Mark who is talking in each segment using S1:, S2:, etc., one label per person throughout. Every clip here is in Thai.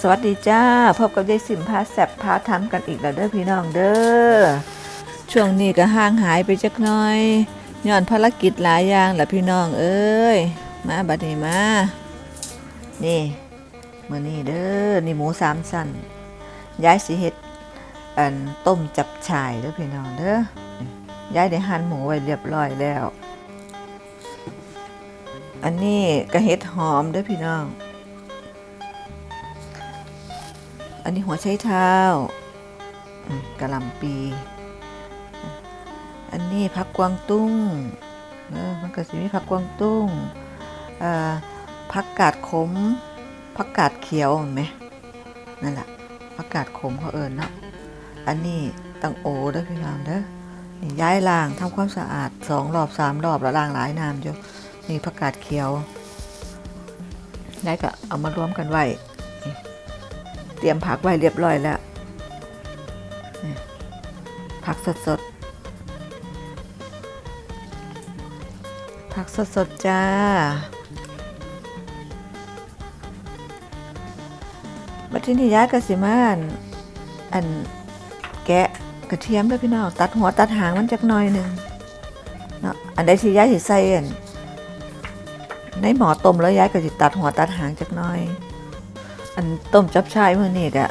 S1: สวัสดีจ้า พบกับยายสิมพาแซบพาทำกันอีกแล้วเด้อพี่น้องเด้อ ช่วงนี้ก็ห่างหายไปจักหน่อยย้อนภารกิจหลายอย่างแหละพี่น้องเอ้ย มาบัดนี้มา นี่มื้อนี้เด้อ นี่หมูสามชั้นย้ายสิเฮ็ดอันต้มจับฉ่ายเด้อพี่น้องเด้อนี่ยายได้หั่นหมูไว้เรียบร้อยแล้ว อันนี้ก็เฮ็ดหอมเด้อพี่น้อง อันนี้หัวไชเท้ากะหล่ำปี อันนี้ผักกวางตุ้งเออมันก็สิมีผักกวางตุ้งอ่อผักกาดขมผักกาดเขียวเห็นไหมนั่นแหละผักกาดขมเขาเอิญเนาะอันนี้ตังโอเด้อพี่น้องเด้อนี่ย้ายล่างทำความสะอาดสองรอบสามรอบแล้วล่างหลายน้ำจ้ะนี่ผักกาดเขียวย้ายก็เอามารวมกันไว้ เตรียมผักไว้เรียบร้อยแล้วผักสดสดผักสดสดจ้า บัดทีนี้ย้ายกระสิมาอันอันแกะกระเทียมด้วยพี่น้องตัดหัวตัดหางมันจักหน่อยหนึ่งเนาะอันใดที่ย้ายสิใส่อันในหมอต้มแล้วย้ายก็สิตัดหัวตัดหางจักหน่อย อันต้มจับชายมื้อนี้ก็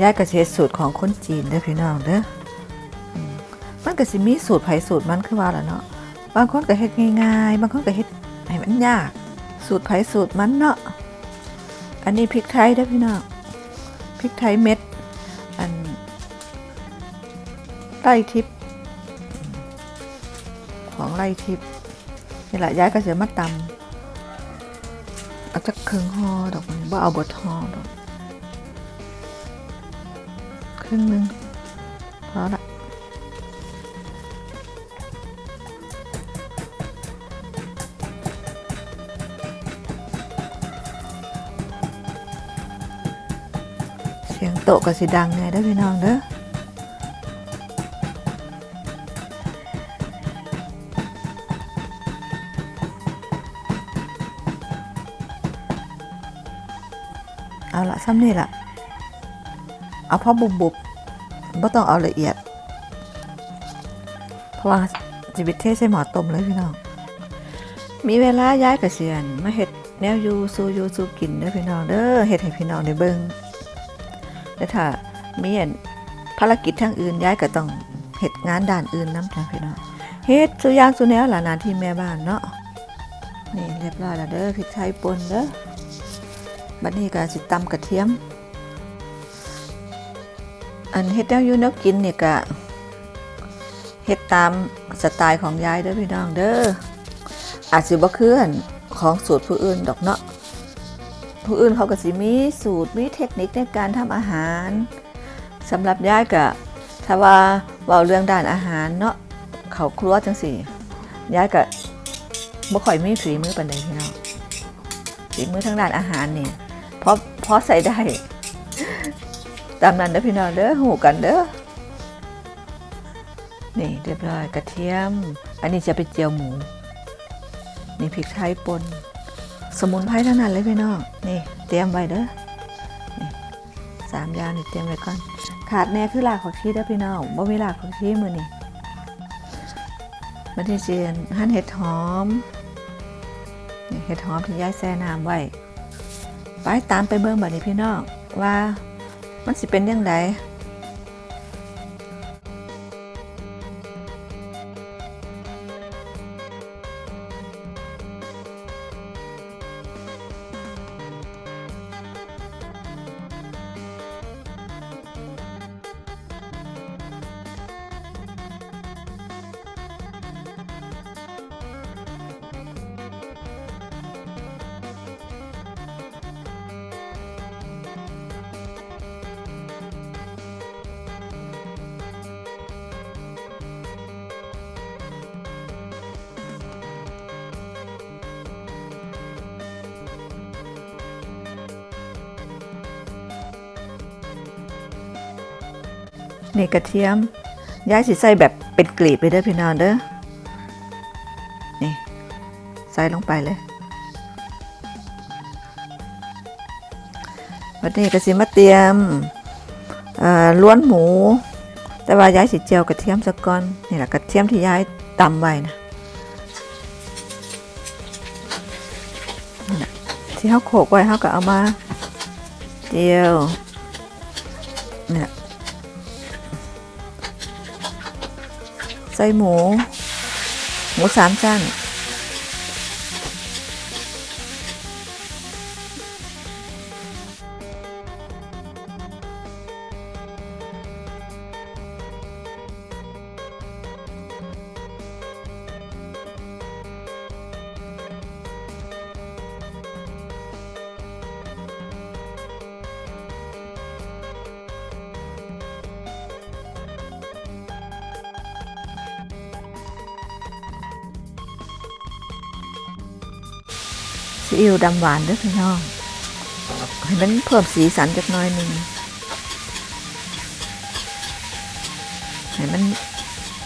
S1: ย้ายก็สิเฮ็ดสูตรของคนจีนเด้อพี่น้องเด้อมันก็สิมีสูตรไผสูตรมันคือว่าล่ะเนาะบางคนก็เฮ็ดง่ายๆ บางคนก็เฮ็ดให้มันยาก สูตรไผสูตรมันเนาะอันนี้พริกไทยเด้อพี่น้องพริกไทยเม็ด อันไล่ทิพย์ของไล่ทิพย์นี่แหละย้ายก็จะมาตำเอาจักเครื่องห่อดอกว่าเอาบทห่อดอกครึ่งหนึ่งพอละเสียงโตะก็สิดังไงได้พี่น้องเด้อ เอาละซ้ำนี่ละเอาพอบุบบุบไม่ต้องเอาละเอียด เพราะว่าชีวิเทใช้หมอต้มเลยพี่น้อง มีเวลาย้ายกระเสียนมาเห็ดแนวยูซูยูซูกินเด้อพี่น้องเด้อเห็ดให้พี่น้องได้เบิ่งแต่ถ้ามีอันภารกิจทางอื่นย้ายก็ต้องเห็ดงานด้านอื่นน้ำทางพี่น้องเฮ็ดสุยางสุแนวหลานหนที่แม่บ้านเนาะนี่เรียบร้อยแล้วเด้อพริกไทยป่นเด้อ บัดนี้ก็สิตำกระเทียม อันเฮ็ดแนวอยู่แนวกินเนี่ยก็เฮ็ดตามสไตล์ของยายเด้อพี่น้องเด้ออาจสิบ่คืออันของสูตรผู้อื่นดอกเนาะผู้อื่นเขาก็สิมีสูตรมีเทคนิคในการทำอาหารสำหรับยายก็ถ้าว่าเว้าเรื่องด้านอาหารเนาะเขาครัวจังซี่ยายก็บ่ค่อยมีฝีมือปานใดพี่น้องฝีมือทางด้านอาหารนี่ พราะเพราะใส่ได้ ตามนั้นเด้อพี่น้องเด้อหูกันเด้อนี่เรียบร้อยกระเทียม อันนี้จะเป็นเจียวหมู นี่พริกไทยป่นสมุนไพรทั้งนั้นเลยพี่น้องนี่เตรียมไว้เด้อสามอย่างนี่เตรียมไว้ก่อน ขาดแน่คือรากผักชีเด้อพี่น้องบ่มีรากผักชีมือนี่มันที่เจียนหั่นเห็ดหอมนี่เห็ดหอมที่ย้ายแซ่น้ำไว้ ไปตามไปเบิ่งบัดนี้พี่น้องว่ามันสิเป็นยังไง นี่กระเทียมย้ายสิใส่แบบเป็นกลีบเลยเด้อพี่น้องเด้อนี่ใส่ลงไปเลยวันนี้ก็สิมาเตรียมล้วนหมู แต่ว่าย้ายสิเจียวกระเทียมซะก่อนนี่แหละกระเทียมที่ย้ายตำไว้นะนี่น่ะที่เขาโขกไว้เขาก็เอามาเจียวเนี่ย ใส่หมู หมูสามชั้น ซีอิ๊วดำหวานด้วยพี่น้องให้มันเพิ่มสีสันจักหน้อยหนึ่งให้มัน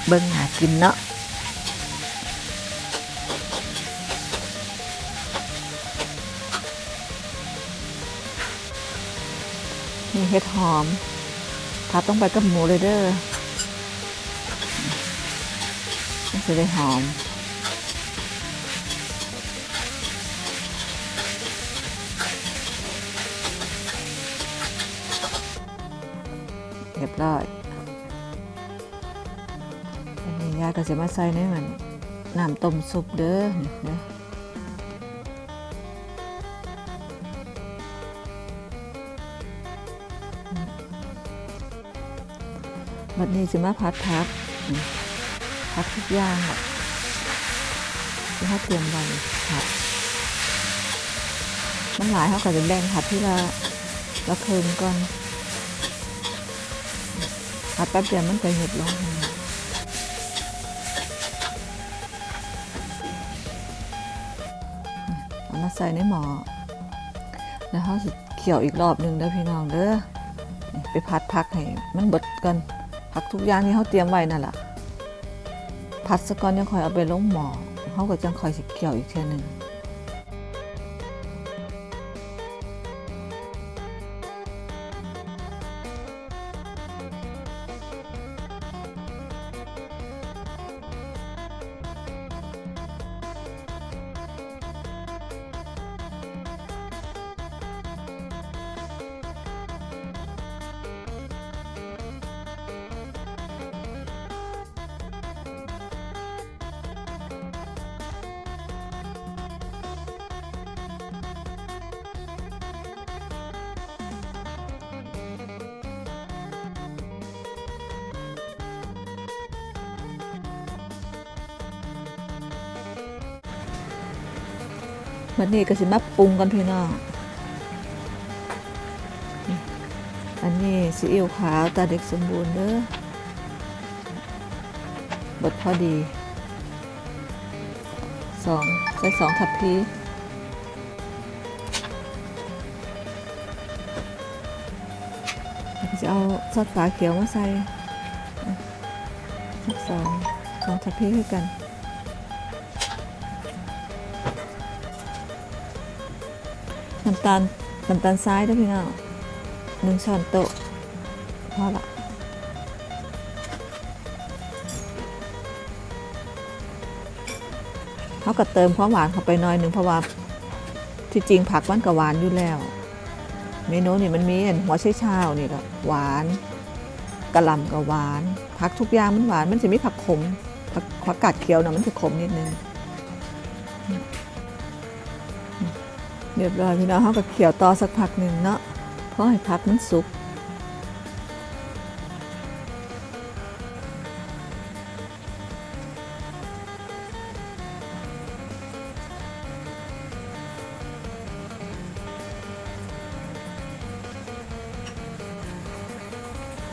S1: เบิ่งหากินเนาะนี่เห็ดหอมทัดต้องไปกับหมูเลยเด้อจะได้หอม ร้อยอันนี้ยายก็จะมาใส่ในมันน้ำต้มซุปเด้อนี่เด้อบัดนี้จะมาพัดพักพักทุกอย่างอะที่เขาเตรียมไว้ผัดมันหลายเขาก็จะแบ่งผัดที่ละละเคิงก่อน ผัดแป๊บเดียวมันจะเห็ดลงเอามาใส่ในหม้อแล้วเขาสิเคี่ยวอีกรอบหนึ่งเด้อพี่น้องเด้อไปพัดพักให้มันเบิดกันพักทุกอย่างที่เขาเตรียมไว้นั่นแหละพัดสะก่อนยังคอยเอาไปลงหม้อเขาก็จังคอยสิเคี่ยวอีกเท่ยหนึง วันนี้ก็สิมาปรุงกันพี่น้อง อันนี้ซีอิ๊วขาวตาเด็กสมบูรณ์เด้อบดพอดีสองใส่สองทัพพีแล้วก็จะเอาซอสฝาเขียวมาใส่สักสองสองทัพพีให้กัน น้ำตาลน้ำตาลทรายด้วยพี่น้องหนึ่งช้อนโต๊ะพอละเขาก็เติมความหวานเข้าไปหน่อยหนึ่งเพราะว่าที่จริงผักมันก็หวานอยู่แล้ว เมนูนี่มันมีอันหัวไชเช้านี่ก็หวานกระหล่ำก็หวาน ผักทุกอย่างมันหวานมันจะมีผักขมผักผักกาดเขียวนะมันจะขมนิดนึง เรียบร้อยพี่น้องเขาก็เคี่ยวต่อสักพักหนึ่งเนาะเพราะให้พักมันสุก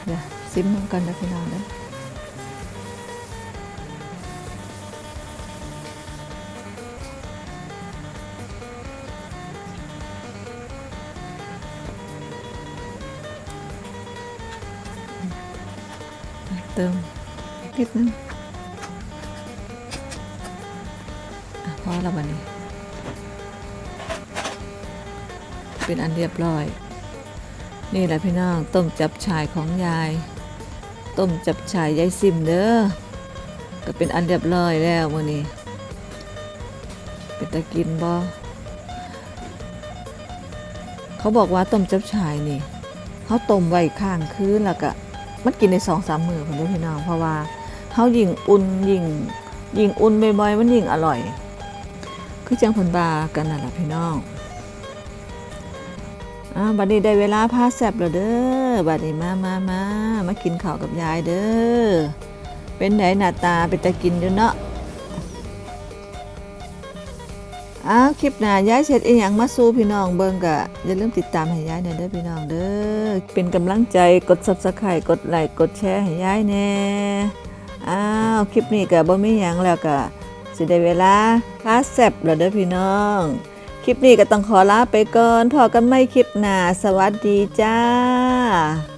S1: เดี๋ยวซิมมันกันนะพี่น้องเด้ เติมนิดนึงอะพอแล้ววันนี้ เป็นอันเรียบร้อย นี่แหละพี่น้องต้มจับฉ่ายของยาย ต้มจับฉ่ายยายซิมเด้อก็เป็นอันเรียบร้อยแล้วมื้อนี้ เป็นตะกินบ่เขาบอกว่าต้มจับฉ่ายนี่เขาต้มไว้ข้างคืนแล้วก็ มันกินในสองสามมือผมด้อพี่น้อง เพราะว่าเขายิ่งอุ่นยิ่งยิ่งอุ่นบ่อยๆมันยิ่งอร่อย คือจังเพิ่นบากันนั่นล่ะพี่น้องอ่าบัดนี้ได้เวลาพาแซบแล้วเด้อบัดนี้มามามามากินข้าวกับยายเด้อเป็นไหนหน้าตาเป็นตะกินอยู่เนาะ อ้าวคลิปหน้ายายเสร็จอีหยังมาสู้พี่น้องเบิ่งกะอย่าลืมติดตามให้ยายหน่อยเด้อพี่น้องเด้อเป็นกำลังใจกด Subscribe กดไลค์กดแชร์ให้ยายแน่อ้าวคลิปนี้ก็บ่มีหยังแล้วก็สิได้เวลาพาแซบแล้วเด้อพี่น้อง คลิปนี้ก็ต้องขอลาไปก่อนพอกันไม่คลิปหน้าสวัสดีจ้า